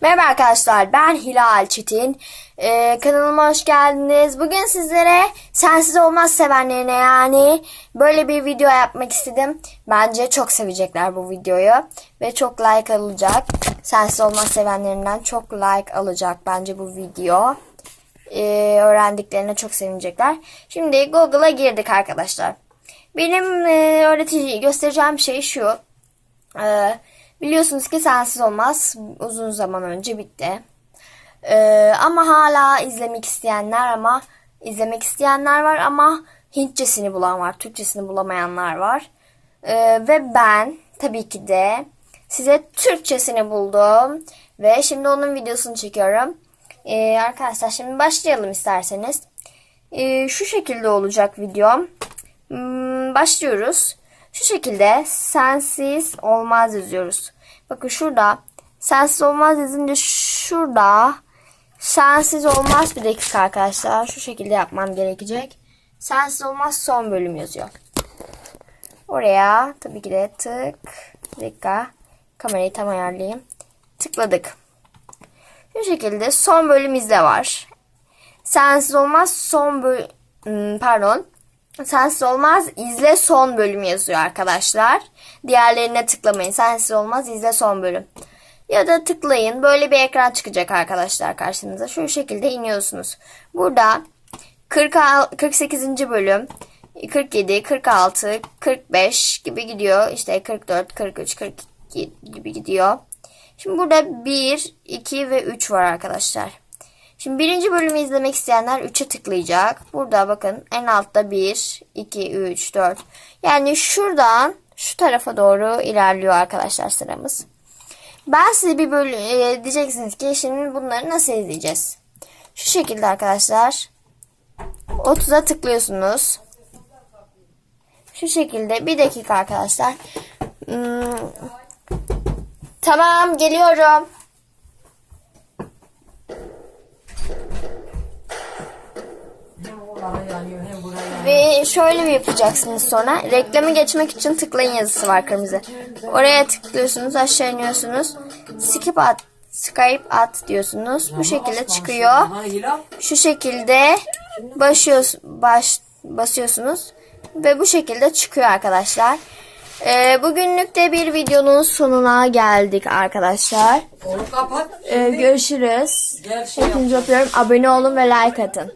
Merhaba arkadaşlar ben Hilal Çetin. Ee, kanalıma hoş geldiniz. Bugün sizlere sensiz olmaz sevenlerine yani böyle bir video yapmak istedim. Bence çok sevecekler bu videoyu ve çok like alacak. Sensiz olmaz sevenlerinden çok like alacak bence bu video. Ee, öğrendiklerine çok sevinecekler. Şimdi Google'a girdik arkadaşlar. Benim e, öğretici göstereceğim şey şu. Ee, biliyorsunuz ki sensiz olmaz uzun zaman önce bitti. Ee, ama hala izlemek isteyenler ama izlemek isteyenler var ama Hintçesini bulan var, Türkçesini bulamayanlar var. Ee, ve ben tabii ki de size Türkçesini buldum ve şimdi onun videosunu çekiyorum. Ee, arkadaşlar şimdi başlayalım isterseniz. Ee, şu şekilde olacak videom. Hmm, başlıyoruz. Şu şekilde sensiz olmaz yazıyoruz. Bakın şurada sensiz olmaz yazınca şurada sensiz olmaz bir dakika arkadaşlar. Şu şekilde yapmam gerekecek. Sensiz olmaz son bölüm yazıyor. Oraya tabii ki de tık. Bir dakika. Kamerayı tam ayarlayayım. Tıkladık. Şu şekilde son bölüm izle var. Sensiz olmaz son bölüm pardon. Sensiz olmaz izle son bölüm yazıyor arkadaşlar. Diğerlerine tıklamayın. Sensiz olmaz izle son bölüm. Ya da tıklayın. Böyle bir ekran çıkacak arkadaşlar karşınıza. Şu şekilde iniyorsunuz. Burada 40, 48. bölüm 47, 46, 45 gibi gidiyor. İşte 44, 43, 42 gibi gidiyor. Şimdi burada 1, 2 ve 3 var arkadaşlar. Şimdi birinci bölümü izlemek isteyenler 3'e tıklayacak. Burada bakın en altta 1, 2, 3, 4. Yani şuradan şu tarafa doğru ilerliyor arkadaşlar sıramız. Ben size bir bölüm e, diyeceksiniz ki şimdi bunları nasıl izleyeceğiz? Şu şekilde arkadaşlar 30'a tıklıyorsunuz. Şu şekilde bir dakika arkadaşlar. Hmm. Tamam geliyorum. Ve şöyle bir yapacaksınız sonra. Reklamı geçmek için tıklayın yazısı var kırmızı. Oraya tıklıyorsunuz aşağı iniyorsunuz. Skip at, Skype at diyorsunuz. Bu şekilde çıkıyor. Şu şekilde başlıyoruz, baş, basıyorsunuz. Ve bu şekilde çıkıyor arkadaşlar. Ee, bugünlük de bir videonun sonuna geldik arkadaşlar. Ee, görüşürüz. Şey. Hepinizi öpüyorum. Abone olun ve like atın.